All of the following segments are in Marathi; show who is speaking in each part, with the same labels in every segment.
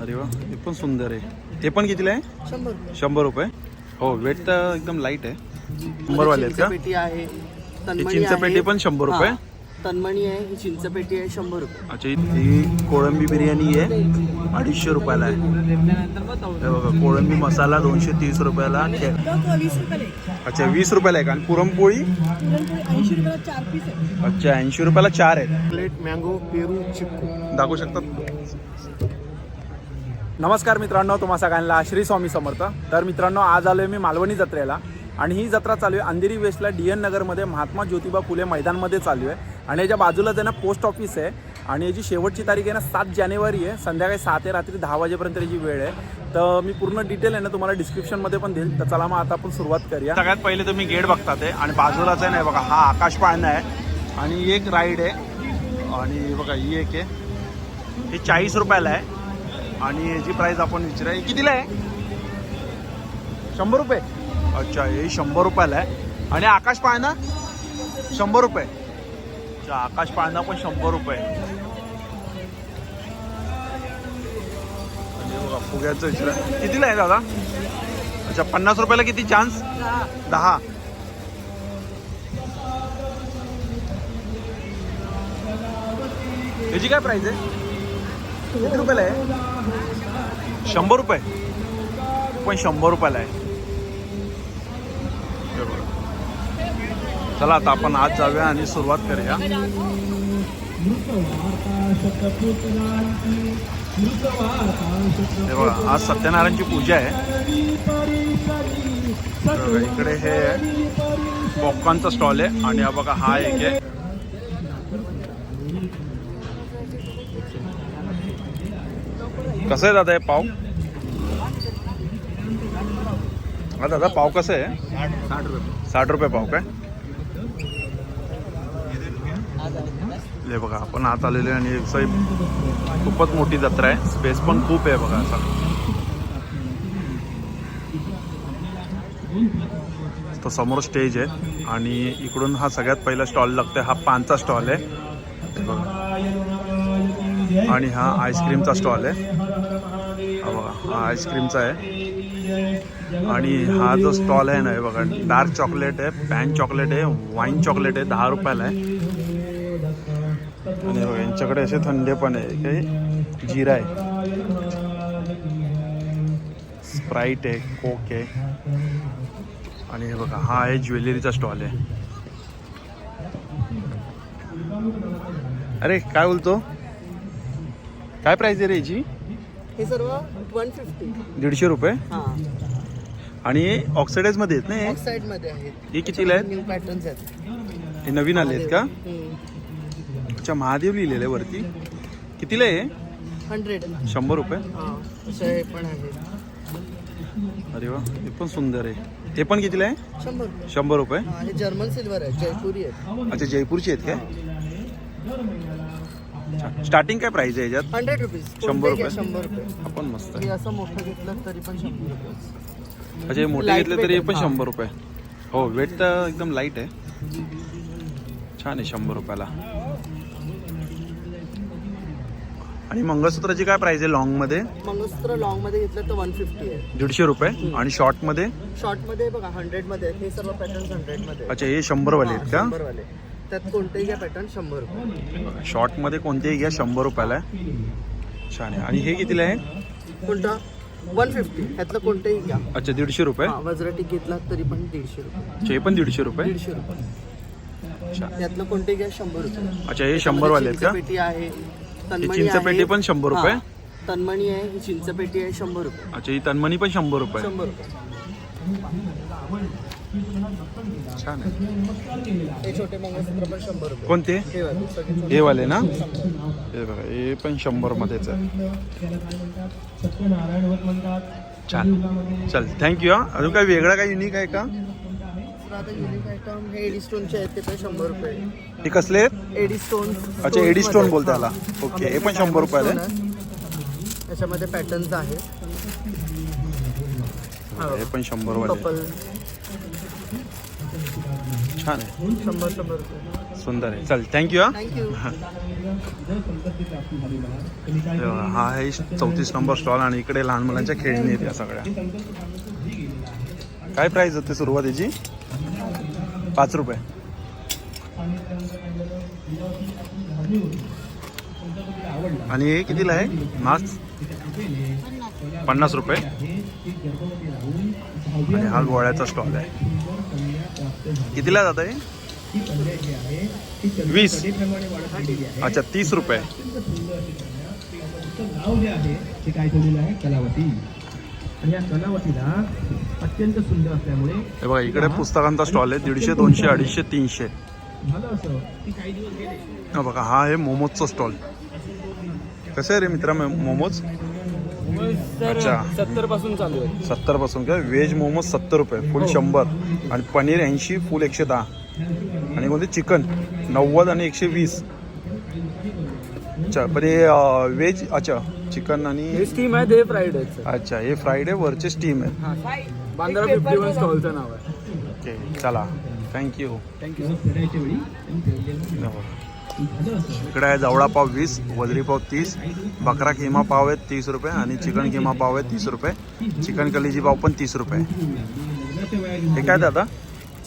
Speaker 1: अरे वा हे पण सुंदर आहे. हे पण कितीला आहे?
Speaker 2: शंभर रुपये.
Speaker 1: हो वेट तर एकदम लाइट आहे. शंभरवाले आहेत का?
Speaker 2: पेटी आहे
Speaker 1: ही
Speaker 2: तन्मणी
Speaker 1: चिंचपेटी
Speaker 2: आहे.
Speaker 1: पण शंभर रुपये?
Speaker 2: हा. तन्मणी आहे ही चिंचपेटी आहे शंभर रुपये.
Speaker 1: अच्छा ही कोळंबी बिर्याणी आहे अडीचशे रुपयाला आहे. हे बघा कोळंबी मसाला दोनशे तीस रुपयाला अच्छा वीस रुपयाला आहे का? आणि पुरणपोळी?
Speaker 2: ऐंशी रुपयाला चार पीस आहे.
Speaker 1: अच्छा ऐंशी रुपयाला चार आहेत.
Speaker 3: प्लेट मँगो पेरू चिक्कू.
Speaker 1: दाखवू शकतात नमस्कार मित्रांनो तुम्हा सगळ्यांना श्री स्वामी समर्थ. तर मित्रांनो आज आलोय मी मालवणी जत्रेला आणि ही जत्रा चालू आहे अंधेरी वेस्टला डी एन नगरमध्ये. महात्मा ज्योतिबा फुले मैदानमध्ये चालू आहे आणि याच्या बाजूला त्यांना पोस्ट ऑफिस आहे आणि याची शेवटची तारीख आहे ना सात जानेवारी आहे. संध्याकाळी सात ते रात्री दहा वाजेपर्यंत याची वेळ आहे. तर मी पूर्ण डिटेल आहे ना तुम्हाला डिस्क्रिप्शनमध्ये पण देईल. तर चला मग आता आपण सुरुवात करूया. सगळ्यात पहिले तुम्ही गेट बघता ते आणि बाजूलाच आहे ना बघा हा आकाश पाळणा आहे आणि एक राईड आहे. आणि बघा ही एक आहे. हे चाळीस रुपयाला आहे. आणि याची प्राईस आपण विचारा ही कितीला आहे? शंभर रुपये? अच्छा हे शंभर रुपयाला आहे. आणि आकाश पाळणा? शंभर रुपये. अच्छा आकाश पाळणा पण शंभर रुपये. आणि बघा फुग्याचं विचारा कितीला आहे दादा? अच्छा पन्नास रुपयाला किती चान्स दहा. याची काय प्राईस आहे? किती रुपयाला आहे? शंभर रुपये. पण शंभर रुपयाला आहे. चला आता आपण आज जाऊया आणि सुरुवात करूया. हे बघा आज सत्यनारायणची पूजा आहे. इकडे हे पॉपकॉर्नचा स्टॉल आहे. आणि हा बघा हा एक आहे. कसं आहे दादा हे पाव? हा दादा पाव कसं आहे?
Speaker 3: साठ रुपये
Speaker 1: साठ रुपये पाव काय? हे बघा आपण आत आलेले आणि एक साहेब खूपच मोठी जत्रा आहे. स्पेस पण खूप आहे बघा असा. तो समोर स्टेज आहे आणि इकडून हा सगळ्यात पहिला स्टॉल लागतोय. हा पानचा स्टॉल आहे. आणि हा आईस्क्रीमचा स्टॉल आहे. बघा हा आईस्क्रीमचा आहे. आणि हा जो स्टॉल आहे ना हे बघा डार्क चॉकलेट आहे पॅन चॉकलेट आहे वाईन चॉकलेट आहे दहा रुपयाला आहे. आणि बघा यांच्याकडे असे थंडे पण आहे काही जिरा आहे. स्प्राईट आहे कोक आहे. आणि हे बघा हा आहे ज्वेलरीचा स्टॉल आहे. अरे काय बोलतो? काय प्राइस आहे रे याची?
Speaker 2: हे सर्व वन फिफ्टी
Speaker 1: दीडशे रुपये?
Speaker 2: हा.
Speaker 1: आणि ऑक्सिडाईजमध्ये आहेत ना हे?
Speaker 2: साईडमध्ये आहेत.
Speaker 1: हे कितीला आहेत?
Speaker 2: न्यू पॅटर्न्स आहेत.
Speaker 1: हे नवीन आले आहेत का. अच्छा महादेव लिहिलेलं आहे वरती. कितीला आहे हे?
Speaker 2: हंड्रेड.
Speaker 1: शंभर रुपये?
Speaker 2: हा असे हे पण आहेत
Speaker 1: अरे वा हे पण सुंदर आहे. हे पण कितीला आहे?
Speaker 2: शंभर रुपये.
Speaker 1: शंभर रुपये?
Speaker 2: हा हे जर्मन सिल्वर आहे जयपुरी आहे
Speaker 1: अच्छा जयपूरचे आहेत काय? स्टार्टिंग काय प्राइस आहे याच्यात?
Speaker 2: हंड्रेड रुपीज
Speaker 1: शंभर रुपये?
Speaker 2: शंभर रुपये.
Speaker 1: आपण मस्त
Speaker 2: हे असं मोठं घेतलं तरी पण शंभर रुपये.
Speaker 1: अच्छा हे मोठे
Speaker 2: Light
Speaker 1: घेतले तरी पण. शंभर रुपये. हो वेट तर एकदम लाइट आहे. छान आहे शंभर रुपयाला. आणि मंगळसूत्राची काय प्राइस आहे लॉंगमध्ये?
Speaker 2: मंगळसूत्र लॉंगमध्ये घेतलं तर वन फिफ्टी आहे.
Speaker 1: दीडशे रुपये. आणि
Speaker 2: शॉर्टमध्ये? शॉर्टमध्ये बघा हंड्रेडमध्ये. हे सर्व पॅटर्न हंड्रेडमध्ये.
Speaker 1: अच्छा हे शंभर वाले आहेत का?
Speaker 2: शंभर वाले त्यात कोणतेही घ्या पॅटर्न शंभर रुपये.
Speaker 1: शॉर्टमध्ये कोणतेही घ्या शंभर रुपयाला आहे. छान आहे. आणि हे कितीला आहे?
Speaker 2: कोणता? वन फिफ्टी ह्यातलं कोणतेही घ्या.
Speaker 1: अच्छा दीडशे रुपये?
Speaker 2: हा वज्रटी घेतला तरी पण दीडशे रुपये.
Speaker 1: हे पण दीडशे रुपये?
Speaker 2: दीडशे रुपये.
Speaker 1: अच्छा
Speaker 2: यातलं कोणतेही घ्या शंभर रुपये.
Speaker 1: अच्छा हे शंभर वाले आहेत का?
Speaker 2: चिंचपेटी आहे. तन्मणी
Speaker 1: चिंचपेटी. पण शंभर रुपये?
Speaker 2: तन्मणी आहे ही चिंचपेटी आहे शंभर रुपये.
Speaker 1: अच्छा ही तन्मनी पण शंभर रुपये.
Speaker 2: शंभर रुपये.
Speaker 1: छान आहे.
Speaker 2: छोटे मंगळसूत्र पण शंभर रुपये.
Speaker 1: कोणते?
Speaker 2: हे वाले,
Speaker 1: ना? हे बघा हे पण शंभर मध्येच आहे. छान. चल थँक्यू हा. अजून काय वेगळा काय युनिक आहे का?
Speaker 2: हे एडी स्टोनचे आहेत ते पण शंभर रुपये.
Speaker 1: कसले? आहेत
Speaker 2: एडी स्टोन
Speaker 1: अच्छा, एडी स्टोन बोलते त्याला. ओके, हे. पण शंभर रुपयाला आहे?
Speaker 2: त्याच्यामध्ये पॅटर्न्स आहेत.
Speaker 1: हे पण शंभर वाले छान आहे.
Speaker 2: शंभर शंभर रुपये.
Speaker 1: सुंदर आहे. चल थँक्यू हा.
Speaker 2: थँक्यू
Speaker 1: हे. हा आहे चौतीस नंबर स्टॉल आणि इकडे लहान मुलांच्या खेळणी आहेत या सगळ्या. काय प्राइस होते सुरुवातीची? पाच रुपये. आणि हे कितीला आहे? मास्क पन्नास रुपये. आणि हा गोळ्याचा स्टॉल आहे. कितीला जात आहे? वीस. अच्छा तीस रुपये.
Speaker 3: नाव जे आहे ते काय ठेवलेलं आहे कलावती आणि या कलावतीला अत्यंत सुंदर असल्यामुळे
Speaker 1: बघा इकडे पुस्तकांचा स्टॉल आहे दीडशे दोनशे अडीचशे तीनशे.
Speaker 3: झालं असं की काही दिवस गेले
Speaker 1: बघा हा आहे मोमोजचा स्टॉल कसं आहे रे मित्रा मोमोज? अच्छा.
Speaker 4: सत्तरपासून चालू आहे.
Speaker 1: सत्तरपासून काय व्हेज मोमोज सत्तर रुपये फुल शंभर. आणि पनीर ऐंशी फुल एकशे दहा. आणि कोणते? चिकन. नव्वद आणि एकशे वीस. अच्छा पण हे अं, व्हेज अच्छा चिकन आणि
Speaker 4: हे स्टीम आहे ते फ्राईड आहे
Speaker 1: अच्छा हे फ्रायडे वरचे स्टीम आहे
Speaker 4: बांद्रा फिफ्टी वन स्टॉलचं नाव आहे.
Speaker 1: ओके चला. थँक्यू
Speaker 4: थँक्यू
Speaker 1: इकडे आहे जवळा पाव वीस वजरी पाव तीस बकरा किमा पाव आहेत तीस रुपये आणि चिकन किमा पाव आहे तीस रुपये. चिकन कलेजी पाव पण तीस रुपये. हे काय दादा?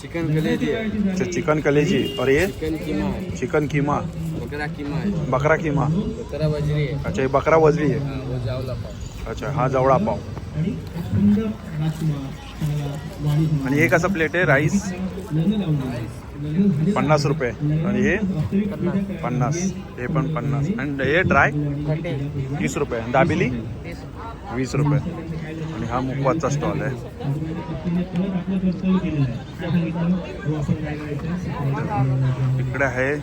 Speaker 4: चिकन कलेजी
Speaker 1: अच्छा चिकन कलेजी और ये
Speaker 4: चिकन किमा
Speaker 1: चिकन किमा.
Speaker 4: बकरा किमा
Speaker 1: बकरा किमा.
Speaker 4: बकरा बाजरी आहे.
Speaker 1: अच्छा हे बकरा वजरी आहे.
Speaker 4: हा,
Speaker 1: अच्छा हा जवळा पाव.
Speaker 3: आणि
Speaker 1: हे कसं प्लेट आहे? राईस पन्नास रुपये. आणि हे? पन्नास. हे पण पन्नास. आणि हे ड्राय तीस रुपये. दाबिली? वीस रुपये. आणि हा मुखवाचा स्टॉल आहे. इकडे आहे.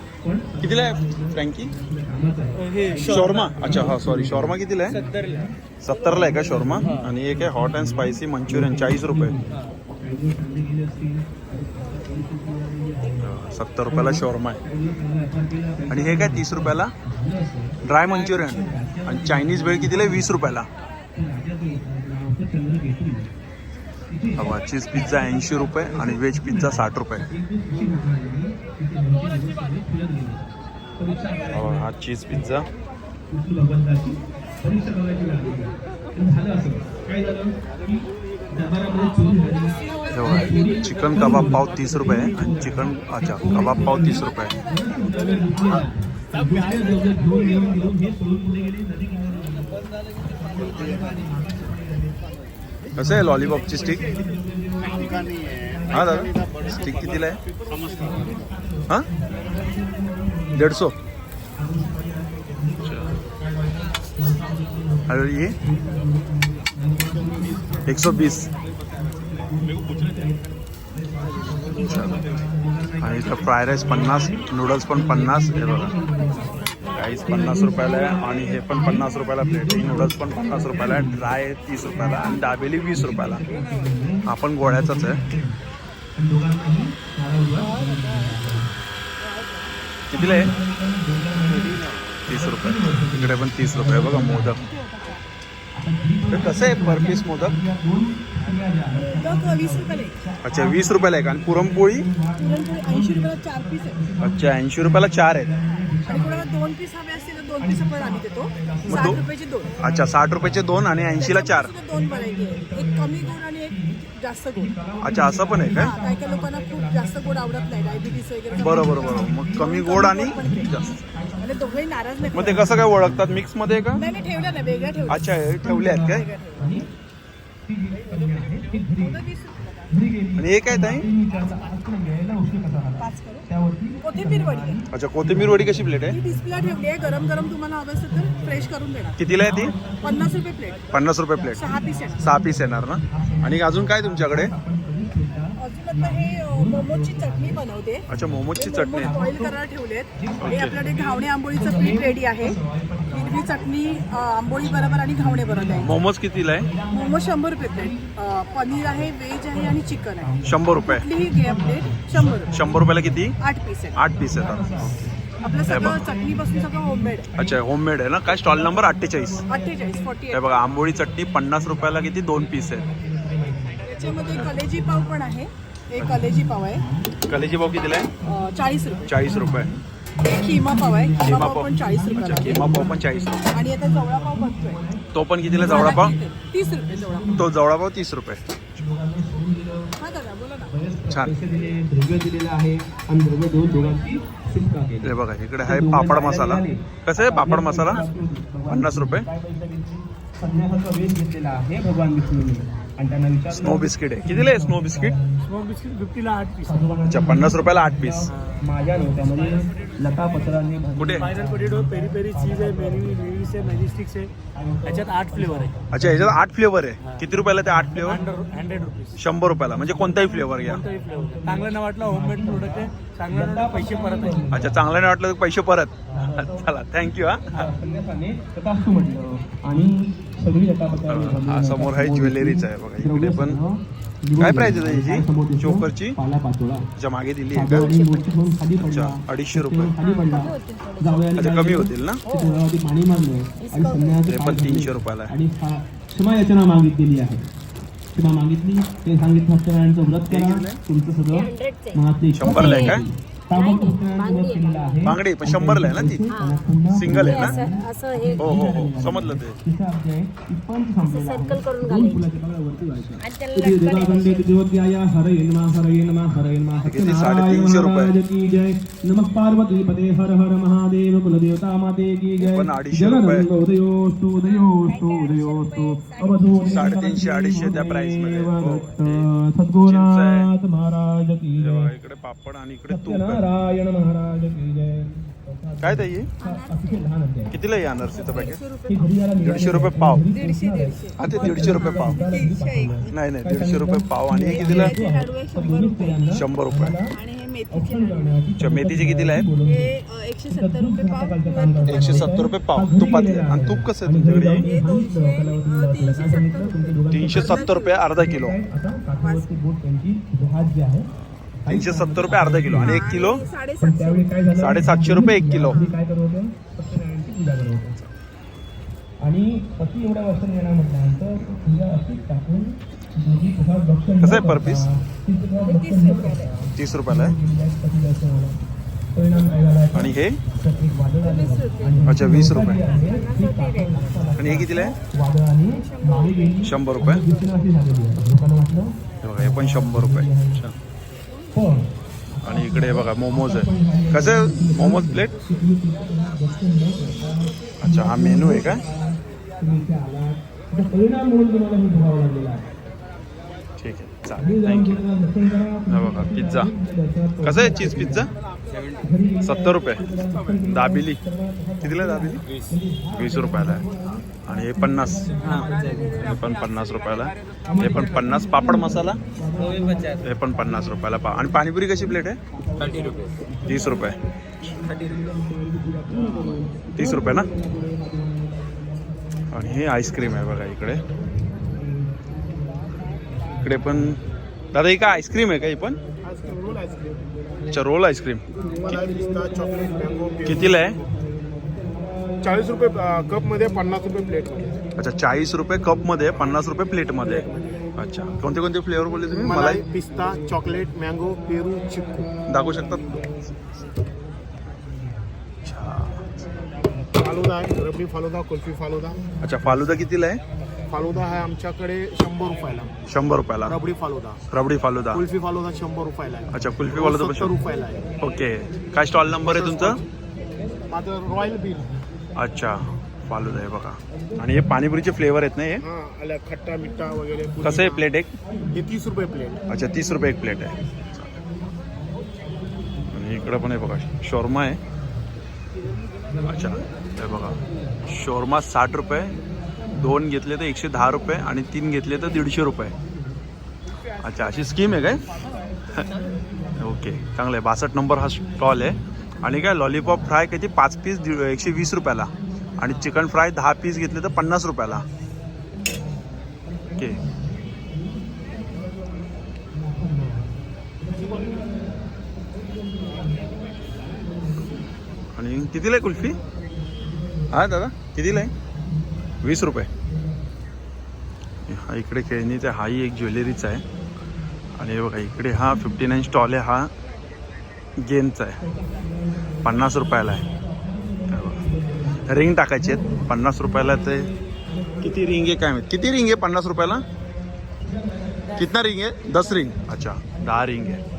Speaker 1: कितीला आहे फ्रँकी शॉर्मा. अच्छा हा सॉरी शॉर्मा कितीला आहे?
Speaker 4: सत्तरला.
Speaker 1: आहे का शॉर्मा? आणि एक आहे हॉट अँड स्पायसी मंचुरियन चाळीस रुपये. सत्तर रुपयाला शोरमा आहे. आणि हे काय तीस रुपयाला? ड्राय मंचुरियन आणि चायनीज भेळ कितीला वीस रुपयाला. हवा चीज पिझ्झा ऐंशी रुपये आणि व्हेज पिझ्झा साठ रुपये. हा चीज पिझ्झा
Speaker 3: झालं.
Speaker 1: हे बघा, चिकन कबाब पाव तीस रुपये आणि चिकन अच्छा कबाब पाव तीस रुपये कसं आहे लॉलीपॉपची स्टिक हा दादा स्टिक कितीला आहे? हा? दीडसो हॅलो अरे ये. एक सौ बीस आणि इथं फ्राय राईस पन्नास नूडल्स पण पन्नास हे बघा. राईस पन्नास रुपयाला आहे आणि हे पण पन्नास रुपयाला प्लेट आहे. नूडल्स पण पन्नास रुपयाला आहे. ड्राय तीस रुपयाला आणि दाबेली वीस रुपयाला. आपण गोळ्याचाच आहे. कितीला आहे? तीस रुपये. इकडे पण तीस रुपये. बघा मोदक. कसं आहे? Per piece modak? अच्छा वीस रुपयाला आहे का आणि पुरणपोळी? अच्छा ऐंशी रुपयाला चार आहेत.
Speaker 5: दोन पीस हवे असतील तर दोन पीस आपण आम्ही देतो.
Speaker 1: मग
Speaker 5: साठ रुपयाचे दोन.
Speaker 1: अच्छा साठ रुपयाचे दोन आणि ऐंशीला चार.
Speaker 5: दोन व्हरायटी आहे एक कमी गोड आणि एक जास्त गोड
Speaker 1: अच्छा असं पण आहे काय?
Speaker 5: काही काही लोकांना खूप जास्त गोड आवडत नाही. डायबिटीस वगैरे
Speaker 1: बरोबर बरोबर. मग कमी गोड आणि जास्त.
Speaker 5: दोघंही नाराज नाही
Speaker 1: मग ते कसं काय ओळखतात? मिक्समध्ये का?
Speaker 5: नाही ठेवलं नाही वेगळ्या ठेवलं
Speaker 1: अच्छा ठेवले आहेत काय? आणि हे काय ताई?
Speaker 5: पाच करू. कोथिंबीर वडी. आहे
Speaker 1: अच्छा कोथिंबीर वडी कशी प्लेट आहे?
Speaker 5: ही डिस्प्ले ठेवली आहे. गरम गरम तुम्हाला हवं असेल तर फ्रेश करून देणार.
Speaker 1: कितीला आहे ती?
Speaker 5: पन्नास रुपये प्लेट
Speaker 1: पन्नास रुपये प्लेट
Speaker 5: सहा पीस आहे
Speaker 1: सहा पीस येणार ना? आणि अजून काय तुमच्याकडे?
Speaker 5: अजून आता हे अ, मोमोची चटणी बनवते.
Speaker 1: अच्छा मोमोजची चटणी. आहे.
Speaker 5: बॉईल करायला ठेवलेत. हे आपल्याकडे घावणे आंबोळीचं पीठ रेडी आहे. हिरवी चटणी आंबोळी बरोबर आणि घावणे बरोबर आहे.
Speaker 1: मोमोज कितीला आहे?
Speaker 5: मोमो शंभर रुपये प्लेट अ, पनीर आहे व्हेज आहे आणि चिकन आहे.
Speaker 1: शंभर रुपये.
Speaker 5: कुठलीही प्लेट शंभर रुपये.
Speaker 1: शंभर रुपयाला किती?
Speaker 5: आठ पीस आहे
Speaker 1: आठ पीस येतात
Speaker 5: आपलं सगळं चटणीपासून सगळं होममेड
Speaker 1: अच्छा होममेड आहे ना? काय स्टॉल नंबर अठ्ठेचाळीस.
Speaker 5: अठ्ठेचाळीस फोर्टी
Speaker 1: हे बघा आंबोळी चटणी पन्नास रुपयाला किती? दोन पीस आहेत.
Speaker 5: याच्यामध्ये कलेजी पाव पण आहे. एक कलेजी पाव आहे.
Speaker 1: कलेजी भाव कितीला आहे?
Speaker 5: अ, चाळीस रुपये.
Speaker 1: चाळीस रुपये.
Speaker 5: खिमा पाव आहे. खिमा पाव
Speaker 3: पाव.
Speaker 5: पण चाळीस
Speaker 3: अच्छा
Speaker 5: रुपये
Speaker 3: किमा पाव पण चाळीस रुपये.
Speaker 5: आणि आता जवळा पाव बनतोय
Speaker 3: तो पण कितीला जवळा पाव?
Speaker 5: तीस रुपये जवळा पाव.
Speaker 3: तो जवळा पाव तीस रुपये.
Speaker 5: हा दादा बोला ना.
Speaker 3: छान.
Speaker 1: पैसे दिले द्रव्य दिलेलं आहे आणि द्रव्य देऊन दोघांची सुटका केली
Speaker 3: हे बघा इकडे आहे पापड मसाला. कसं आहे पापड मसाला? पन्नास रुपये.
Speaker 1: वेश घेतलेला आहे भगवान विष्णूने. आणि त्यांना विचार
Speaker 3: स्नो बिस्किट आहे. कितीला आहे स्नो बिस्किट
Speaker 6: स्मोक बिस्किट फिफ्टीला आठ पीस
Speaker 3: अच्छा पन्नास रुपयाला आठ पीस
Speaker 1: माझ्या नव्हत्यामध्ये लता पत्राने
Speaker 3: कुठे?
Speaker 6: Spiral potato peri peri cheese आहे मेरी मेरीस आहे मॅजिस्टिक्स आहे. त्याच्यात आठ फ्लेवर आहे.
Speaker 3: अच्छा ह्याच्यात आठ फ्लेवर आहे. किती रुपयाला ते आठ फ्लेवर
Speaker 6: हंड्रेड रुपीज
Speaker 3: शंभर रुपयाला. म्हणजे कोणताही फ्लेवर घ्या.
Speaker 6: कोणताही फ्लेवर चांगलं नाही वाटलं होममेड प्रोडक्ट आहे. चांगलं वाटलं पैसे परत आहे.
Speaker 3: अच्छा चांगलं नाही वाटलं तर पैसे परत. चला थँक्यू हा.
Speaker 1: म्हटलं आणि
Speaker 3: हा, समोर आहे ज्वेलरीचं आहे बघा इकडे पण काय price आहे त्याची? चोकरची? त्याच्यामागे दिली आहे का? अच्छा अडीचशे रुपये. अच्छा कमी? होतील ना?
Speaker 1: ते डोळ्यावरती पाणी.
Speaker 3: तीनशे रुपयाला आहे.
Speaker 1: आणि हा- क्षमा याचना मागितलेली आहे. मागितली. ते सांगितलं तुमचं सगळं
Speaker 3: शंभरला आहे काय? बांगडी. पण शंभरला आहे ना ती? सिंगल आहे ना?
Speaker 7: हे
Speaker 3: हो हो समजलं ते.
Speaker 7: सर्कल करून
Speaker 3: किती? साडेतीनशे रुपये.
Speaker 1: नमः पार्वती पते हर हर महादेव कुलदेवता माते की जय.
Speaker 3: पण अडीचशे रुपये.
Speaker 1: जगदंब उदयोस्तु उदयोस्तु उदयोस्तु. अवधूत
Speaker 3: साडेतीनशे, अडीचशे त्या price मध्ये. हो.
Speaker 1: सद्गुरुनाथ महाराज की
Speaker 3: बघा,
Speaker 1: जय.
Speaker 3: इकडे पापड आणि इकडे तूप आहे.
Speaker 1: सत्यनारायण महाराज की जय.
Speaker 3: काय ताई? कितीला आहे अनर्सीचं पॅकेट दीडशे रुपये पाव. हा ते दीडशे रुपये पाव. नाही नाही दीडशे रुपये पाव. आणि हे कितीला
Speaker 5: शंभर रुपये. हे मेथीचे
Speaker 3: कितीला आहे?
Speaker 5: हे अ, एकशे सत्तर रुपये पाव.
Speaker 3: तुपातले. आणि तूप कसं आहे तुमच्याकडे?
Speaker 5: तीनशे सत्तर रुपये
Speaker 3: अर्धा किलो. तीनशे सत्तर रुपये अर्धा किलो आणि एक किलो?
Speaker 5: साडेसातशे
Speaker 3: रुपये एक किलो.
Speaker 1: आणि पती एवढ्या वर्षांनी येणार म्हटल्यानंतर तो पूजा अशीच टाकून
Speaker 3: कसं आहे
Speaker 1: न करता,
Speaker 3: तीस रुपयाला आहे?
Speaker 1: पती दर्शनाला. परिणाम काय झाला?
Speaker 3: आणि हे? अच्छा, वीस रुपये. आणि हे कितीला आहे? शंभर. रुपये. हे बघा हे पण शंभर रुपये. आणि इकडे बघा मोमोज आहे. कसं आहे? मोमोज प्लेट अच्छा हा मेनू आहे का? ठीक आहे चालेल. थँक्यू बघा पिझ्झा कसं आहे चीज पिझ्झा सत्तर रुपये. दाबिली. कितीला आहे दाबिली? वीस रुपयाला आहे. आणि हे पन्नास. हे पण पन्नास रुपयाला. हे पण पन्नास पापड मसाला. हे पण पन्नास रुपयाला पा आणि पाणीपुरी कशी प्लेट आहे?
Speaker 4: थर्टी रुपये
Speaker 3: तीस रुपये. तीस रुपये ना? आणि हे आईस्क्रीम आहे बघा इकडे. इकडे पण दादा ही काय आईस्क्रीम आहे का ही पण? अच्छा रोल आईस्क्रीम. कितीला आहे?
Speaker 8: चाळीस रुपये कपमध्ये पन्नास रुपये प्लेटमध्ये
Speaker 3: अच्छा चाळीस रुपये कपमध्ये पन्नास रुपये प्लेटमध्ये. अच्छा कोणते कोणते फ्लेवर बोलले तुम्ही?
Speaker 8: मलाई?
Speaker 3: मलाई
Speaker 8: पिस्ता चॉकलेट मँगो पेरू चिक्कू.
Speaker 3: दाखवू शकतात? अच्छा.
Speaker 8: फालुदा आहे रबडी फालुदा कुल्फी फालुदा.
Speaker 3: अच्छा फालुदा कितीला आहे?
Speaker 8: फालुदा आहे आमच्याकडे शंभर रुपयाला.
Speaker 3: शंभर रुपयाला.
Speaker 8: रबडी फालुदा.
Speaker 3: रबडी फालुदा.
Speaker 8: कुल्फी फालुदा शंभर रुपयाला आहे.
Speaker 3: अच्छा कुल्फी पण
Speaker 8: सत्तर
Speaker 3: शंभर.
Speaker 8: रुपयाला आहे.
Speaker 3: ओके. काय स्टॉल नंबर आहे तुमचं?
Speaker 8: माझं रॉयल बिल.
Speaker 3: अच्छा. फालुदा आहे बघा. आणि हे पाणीपुरीचे फ्लेवर आहेत ना हे?
Speaker 8: हा आल्या खट्टा मिठा वगैरे
Speaker 3: कसं आहे प्लेट एक?
Speaker 8: हे तीस रुपये प्लेट
Speaker 3: अच्छा तीस रुपये एक प्लेट आहे. आणि इकडं पण आहे बघा शोरमा आहे. अच्छा हे बघा. शोरमा साठ रुपये दोन घेतले तर एकशे दहा रुपये आणि तीन घेतले तर दीडशे रुपये. अच्छा अशी स्कीम आहे काय? ओके चांगलं आहे. बासष्ट नंबर हा स्टॉल आहे. आणि काय लॉलीपॉप फ्राय किती? पाच पीस दीड एकशे वीस रुपयाला. आणि चिकन फ्राय दहा पीस घेतले तर पन्नास रुपयाला. ओके आणि कितीला आहे कुल्फी? हा दादा कितीला आहे? वीस रुपये. हा इकडे खेळणीचा हाही एक ज्वेलरीचा आहे. आणि बघा इकडे हा फिफ्टी नाईन स्टॉल आहे हा. गेमचा आहे. पन्नास रुपयाला आहे. रिंग टाकायची आहेत. पन्नास रुपयाला ते किती रिंग आहे काय माहिती? किती रिंग आहे पन्नास रुपयाला? कितना रिंग आहे? दस रिंग. अच्छा दहा रिंग आहे.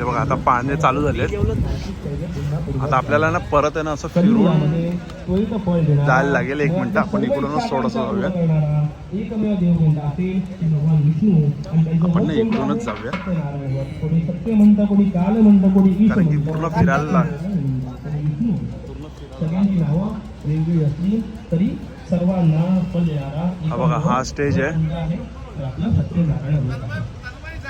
Speaker 3: म्हणजे बघा आता पाळणे चालू झाले आता आपल्याला ना परत आहे ना असं फिरून जायला लागेल. एक मिनटं आपण इकडूनच थोडस जाऊया आपण
Speaker 1: ना
Speaker 3: इकडूनच जाऊया कारण की पूर्ण फिरायला हा बघा हा स्टेज आहे.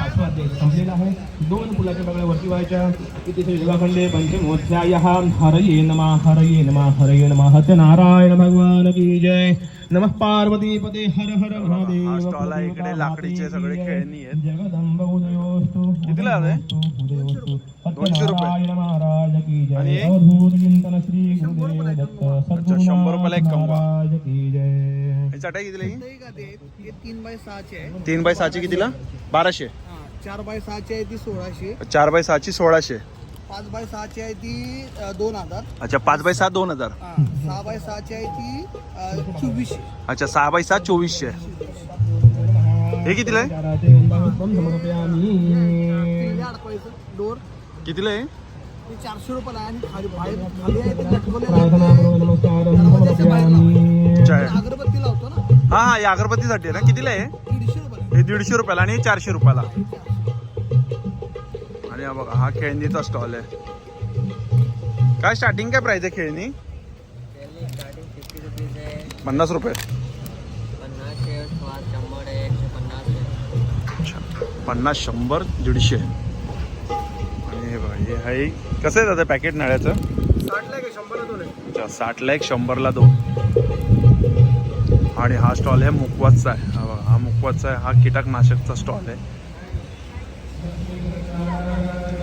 Speaker 1: पाचवा अध्याय संपलेला आहे. दोन फुलाच्या बघा वरती व्हायच्या. इथे विवाखंडे पंचमोध्याय. हरये नमा हरये नमा हरये नमा. सत्यनारायण भगवान की जय. नमः पार्वती पते हर हर महादेव
Speaker 3: इकडे लाकडीचे सगळे खेळणी आहेत.
Speaker 1: जगदंब उदयोस्तु
Speaker 3: कितीला आहे?
Speaker 1: उदयोस्तु
Speaker 3: दोनशे रुपये.
Speaker 1: सत्यनारायण महाराज की
Speaker 3: आणि
Speaker 1: जय? अवधूत चिंतन श्री गुरुदेव दत्त सद्गुरुनाथ
Speaker 3: शंभर रुपयाला एक
Speaker 1: की जय.
Speaker 3: चटाई कितीला
Speaker 7: तीन बाय सहाचे आहे.
Speaker 3: तीन बाय सहाची कितीला? बाराशे.
Speaker 7: हा, चार बाय सहाची आहे ती सोळाशे.
Speaker 3: चार बाय सहाची सोळाशे.
Speaker 7: पाच बाय सहाची आहे ती अ, दोन हजार.
Speaker 3: अच्छा पाच बाय सहा दोन हजार.
Speaker 7: हा, सहा बाय सहाची आहे ती अ, चोवीसशे.
Speaker 3: अच्छा सहा बाय सहा चोवीसशे. हे कितीला आहे?
Speaker 7: अडकवायचं डोर
Speaker 3: कितीला आहे?
Speaker 7: ते चारशे रुपयाला आहे आणि खाली बाहेर खाली आहे ते लटकवलेलं
Speaker 1: प्रार्थना
Speaker 7: आहे.
Speaker 1: करो नमस्कारम
Speaker 7: दरवाजाच्या बाहेर
Speaker 1: समर्पयामी
Speaker 3: चाय.
Speaker 7: ते अगरबत्ती लावतो ना.
Speaker 3: हा हा या अगरबत्तीसाठी आहे ना. कितीला आहे?
Speaker 7: दीडशे रुपये.
Speaker 3: हे दीडशे रुपयाला आणि चारशे रुपयाला. आणि हा बघा हा खेळणीचा स्टॉल आहे. काय स्टार्टिंग काय प्राइस आहे खेळणी? पन्नास रुपये. पन्नास शंभर दीडशे. आणि हे बघा हे आहे कसं आहे दादा पॅकेट नळ्याचं?
Speaker 7: साठला
Speaker 3: अच्छा साठला एक शंभरला दोन. आणि हा स्टॉल आहे मुकवासचा आहे. हा बघा, हा मुकवासचा आहे. हा कीटकनाशकचा स्टॉल आहे.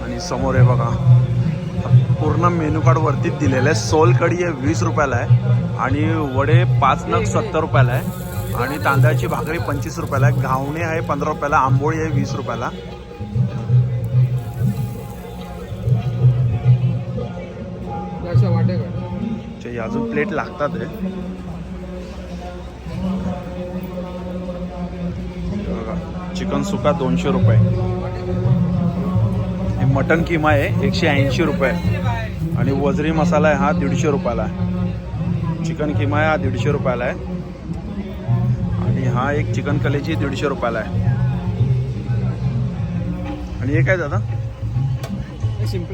Speaker 3: आणि समोर आहे बघा. पूर्ण मेनू कार्ड वरतीच दिलेलं आहे. सोल कढी आहे वीस रुपयाला आहे. आणि वडे पाच नग सत्तर रुपयाला आहे. आणि तांदळाची भाकरी पंचवीस रुपयाला आहे. घावणे आहे पंधरा रुपयाला. आंबोळी आहे वीस रुपयाला. अजून प्लेट लागतात आहे हे बघा चिकन सुका दोनशे रुपये. हे मटन किमा आहे एकशे ऐंशी रुपये. आणि वजरी मसाला आहे हा दीडशे रुपयाला आहे. चिकन किमा आहे हा दीडशे रुपयाला आहे. आणि हा एक चिकन कलेजी दीडशे रुपयाला आहे. आणि हे काय दादा?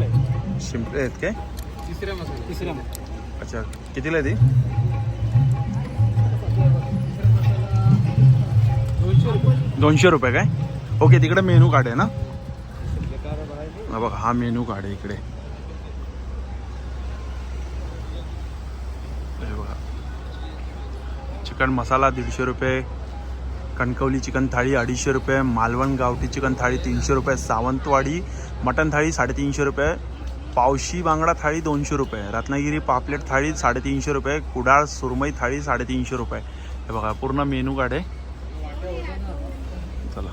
Speaker 6: आहे.
Speaker 3: सिंपल आहेत काय?
Speaker 4: तिसऱ्या मसाला.
Speaker 6: तिसऱ्या
Speaker 3: अच्छा कितीला आहे ती? दोनशे रुपये काय? ओके तिकडे मेनू कार्ड आहे ना? बघा हा मेनू कार्ड आहे इकडे. बघा. चिकन मसाला दीडशे रुपये कणकवली चिकन थाळी अडीचशे रुपये मालवण गावठी चिकन थाळी तीनशे रुपये सावंतवाडी मटन थाळी साडेतीनशे रुपये पावशी बांगडा थाळी दोनशे रुपये रत्नागिरी पापलेट थाळी साडेतीनशे रुपये कुडाळ सुरमई थाळी साडेतीनशे रुपये. हे बघा पूर्ण मेनू कार्ड आहे. चला.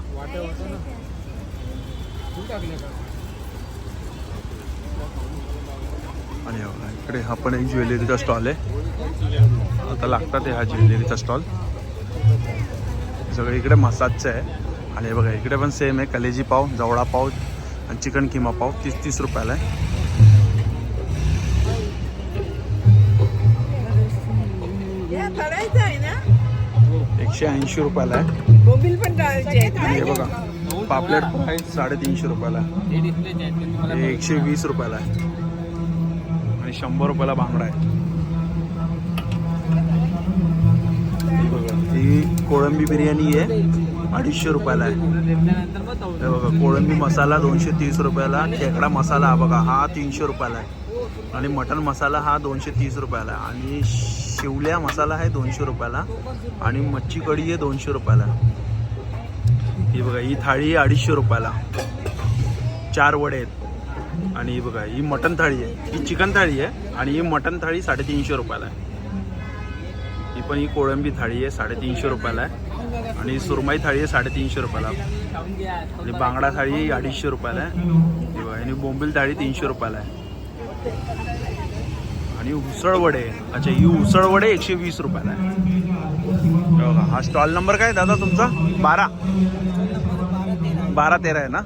Speaker 3: आणि बघा, इकडे हा पण एक ज्वेलरीचा स्टॉल आहे. आता लागतात आहे हा ज्वेलरीचा स्टॉल सगळं इकडे मसाजचं आहे. आणि बघा इकडे पण सेम आहे कलेजी पाव जवळा पाव आणि चिकन किमा पाव तीस तीस रुपयाला आहे. एकशे ऐंशी रुपयाला आहे.
Speaker 5: बोंबील पण
Speaker 3: हे बघा पापलेट फ्राय साडेतीनशे रुपयाला. आहे.
Speaker 4: हे
Speaker 3: एकशे वीस रुपयाला आहे. आणि शंभर रुपयाला बांगडा आहे. ही बघा ही कोळंबी बिर्याणी आहे अडीचशे रुपयाला आहे. हे बघा कोळंबी मसाला दोनशे तीस रुपयाला खेकडा मसाला हा बघा हा तीनशे रुपयाला आहे. आणि मटन मसाला हा दोनशे तीस रुपयाला आहे. आणि शिवल्या मसाला आहे दोनशे रुपयाला. आणि मच्छी कढी आहे दोनशे रुपयाला. ही बघा ही थाळी अडीचशे रुपयाला. चार वडे आहेत. आणि ही बघा ही मटन थाळी आहे. ही चिकन थाळी आहे आणि ही मटन थाळी साडेतीनशे रुपयाला आहे. ही पण ही कोळंबी थाळी आहे साडेतीनशे रुपयाला आहे. आणि सुरमई थाळी आहे साडेतीनशे रुपयाला. आणि बांगडा थाळी अडीचशे रुपयाला आहे. ही बघा आणि बोंबील थाळी तीनशे रुपयाला आहे. आणि उसळ वडे अच्छा ही उसळ वडे एकशे वीस रुपयाला आहे. बघा हा स्टॉल नंबर काय दादा तुमचा? बारा. बारा तेरा आहे ना?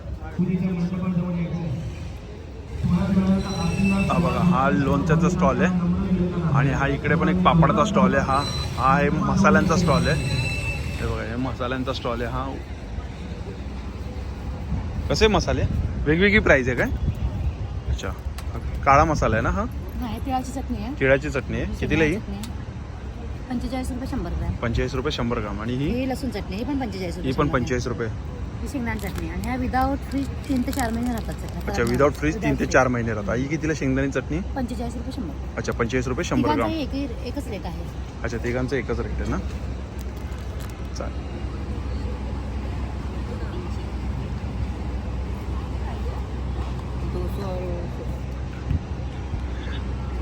Speaker 3: हा बघा हा लोणच्याचा स्टॉल आहे. आणि हा इकडे पण एक पापडाचा स्टॉल आहे. हा हा आहे मसाल्यांचा स्टॉल आहे. हे बघा हे मसाल्यांचा स्टॉल आहे. हा. कसे मसाले? वेगवेगळी प्राईस आहे काय? अच्छा. काळा मसाला आहे ना हा?
Speaker 9: तिळाची चटणी आहे.
Speaker 3: तिळाची चटणी आहे. कितीला ही.
Speaker 9: पंचेचाळीस रुपये शंभर ग्रॅम.
Speaker 3: पंचेचाळीस रुपये शंभर ग्राम. आणि ही?
Speaker 9: लसूण चटणी ही पण पंचेचाळीस
Speaker 3: ही पण. पंचेचाळीस रुपये.
Speaker 9: ही शेंगदाणा चटणी. आणि ह्या विदाऊट फ्रीज तीन ते चार महिने राहतात चटण्या.
Speaker 3: अच्छा विदाउट फ्रीज तीन ते चार महिने राहतात. ही कितीला शेंगदाणी चटणी?
Speaker 9: पंचेचाळीस रुपये शंभर.
Speaker 3: अच्छा पंचेचाळीस रुपये शंभर ग्राम.
Speaker 9: तिघांचाही एकही- एकच रेट आहे.
Speaker 3: अच्छा तिघांचं एकच रेट आहे ना? चालेल.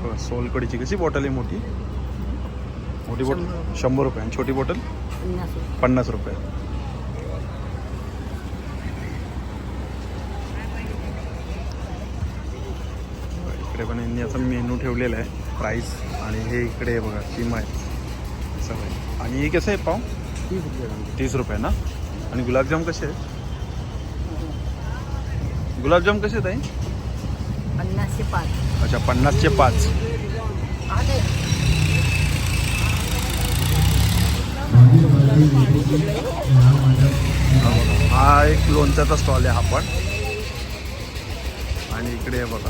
Speaker 3: बघा, सोलकडीची कशी बॉटल आहे मोठी? मोठी बॉटल शंभर. रुपये. आणि छोटी बॉटल पन्नास रुपये. इकडे पण यांनी असं मेनू ठेवलेला आहे. प्राईस आणि हे इकडे आहे बघा सीमा आहे. सगळे आणि हे कसं आहे पाव? तीस रुपये तीस रुपये ना? आणि गुलाबजाम कसे आहेत? गुलाबजाम कसे आहेत
Speaker 9: पन्नासशे पाच.
Speaker 3: अच्छा पन्नासचे पाच. हा एक लोणच्याचा स्टॉल आहे हा पण. आणि इकडे बघा.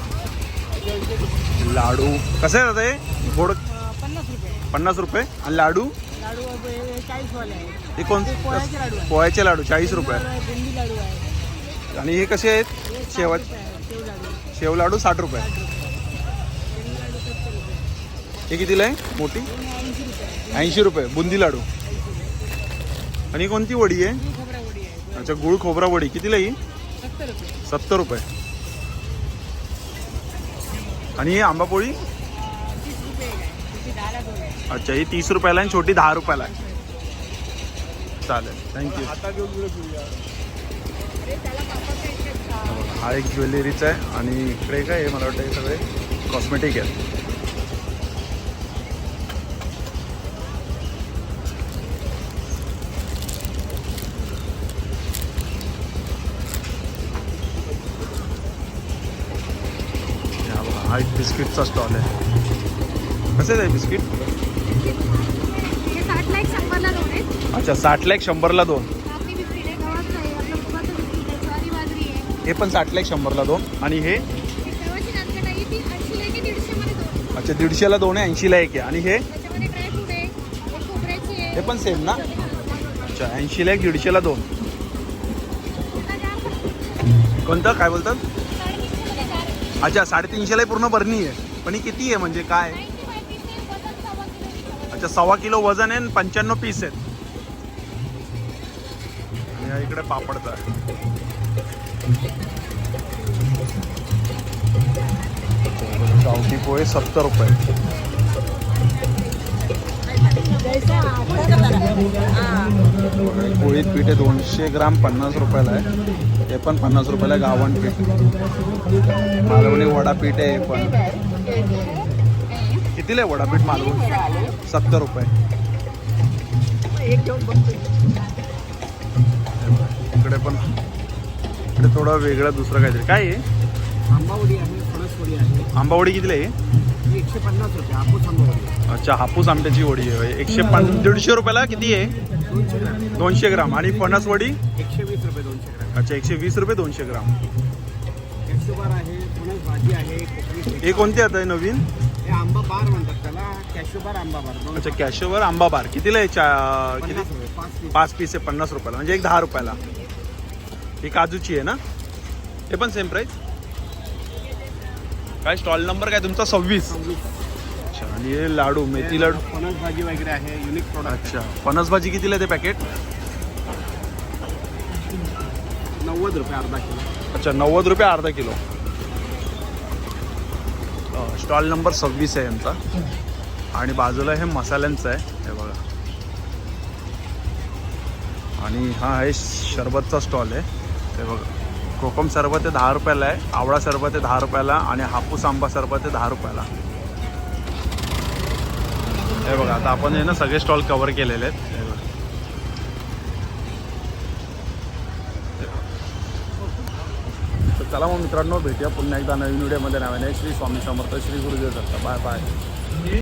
Speaker 3: लाडू. कसे आहे हे? गोड?
Speaker 5: पन्नास रुपये.
Speaker 3: पन्नास रुपये. आणि लाडू?
Speaker 5: लाडू चाळीस वाले आहेत.
Speaker 3: हे कोण?
Speaker 5: पोळ्याचे लाडू आहे.
Speaker 3: पोळ्याचे लाडू चाळीस रुपये.
Speaker 5: बुंदी लाडू आहे.
Speaker 3: आणि हे कसे आहेत? शेवा
Speaker 5: शेव लाडू.
Speaker 3: शेव लाडू साठ रुपये. हे कितीला आहे? मोठी? ऐंशी रुपये बुंदी लाडू. आणि ही कोणती वडी आहे?
Speaker 5: खोबरा वडी आहे.
Speaker 3: अच्छा गुळ खोबरा वडी. कितीला ही?
Speaker 5: सत्तर रुपये.
Speaker 3: सत्तर रुपये. आणि ही आंबापोळी अच्छा ही तीस रुपयाला आणि छोटी दहा रुपयाला आहे. चालेल थँक्यू हा एक ज्वेलरीचा आहे आणि इकडे काय आहे? मला वाटतं हे सगळे कॉस्मेटिक आहे हा एक बिस्किटचा स्टॉल आहे. कसे आहे बिस्किट अच्छा साठला एक शंभरला दोन. हे पण साठला एक शंभरला दोन. आणि हे? अच्छा दीडशेला दोन आहे ऐंशीला एक आहे. आणि हे? हे पण सेम ना? अच्छा ऐंशीला एक दीडशेला दोन. कोणतं? काय बोलतात. अच्छा साडेतीनशेला पूर्ण बरणी आहे. पण ही किती आहे म्हणजे काय?
Speaker 9: आहे,
Speaker 3: अच्छा सव्वा किलो वजन आहे आणि पंच्याण्णव पीस आहेत. आणि इकडे पापडचा आहे. गावठी पोहे सत्तर रुपये. पोळीत पीठ आहे दोनशे ग्राम पन्नास रुपयाला आहे. हे पण पन्नास रुपयाला आहे गावण पीठ. मालवणी वडापीठ आहे हे पण. कितीला आहे वडापीठ मालवण? सत्तर रुपये. इकडे पण. इकडे थोडं वेगळं दुसरं काहीतरी. काय आहे
Speaker 7: आंबावडी आहे आहे.
Speaker 3: आंबावडी कितीला आहे?
Speaker 7: एकशे पन्नास रुपये हापूस आंबावडी
Speaker 3: अच्छा हापूस आमट्याची वडी आहे. एकशे पन दीडशे रुपयाला किती आहे?
Speaker 7: दोनशे ग्राम.
Speaker 3: दोनशे ग्राम. आणि फणस वडी?
Speaker 7: एकशे वीस रुपये दोनशे ग्राम.
Speaker 3: अच्छा एकशे वीस रुपये दोनशे ग्राम.
Speaker 7: कॅशोबार आहे फणस भाजी आहे कोकणी
Speaker 3: हे कोणते आता आहे नवीन?
Speaker 7: हे आंबा बार म्हणतात त्याला कॅशोबार आंबा बार.
Speaker 3: अच्छा कॅशोवर आंबा बार. कितीला आहे चा किती?
Speaker 7: पन्नास रुपये पाच पीस.
Speaker 3: पाच पीस आहे पन्नास रुपयाला. म्हणजे एक दहा रुपयाला. ही काजूची आहे ना? हे पण सेम प्राईस काय स्टॉल नंबर काय तुमचा? सव्वीस. अच्छा आणि हे लाडू मेथी लाडू?
Speaker 7: फणस भाजी वगैरे आहे युनिक प्रोडक्ट
Speaker 3: अच्छा फणस भाजी कितीला आहे ते पॅकेट
Speaker 7: नव्वद रुपये अर्धा किलो.
Speaker 3: अच्छा नव्वद रुपये अर्धा किलो. स्टॉल नंबर सव्वीस आहे यांचा. आणि बाजूला हे मसाल्यांचं आहे. हे बघा. आणि हा आहे शरबतचा स्टॉल आहे. ते बघा. कोकम सरबत दहा रुपयाला आहे आवळा सरबत दहा रुपयाला आणि हापूस आंबा सरबत आहे दहा रुपयाला. हे बघा आता आपण हे ना सगळे स्टॉल कवर केलेले आहेत. हे बघा. तर चला मग मित्रांनो भेटूया पुन्हा एकदा नवीन व्हिडिओमध्ये नव्याने श्री स्वामी समर्थ श्री गुरुदेव दत्त. Bye bye.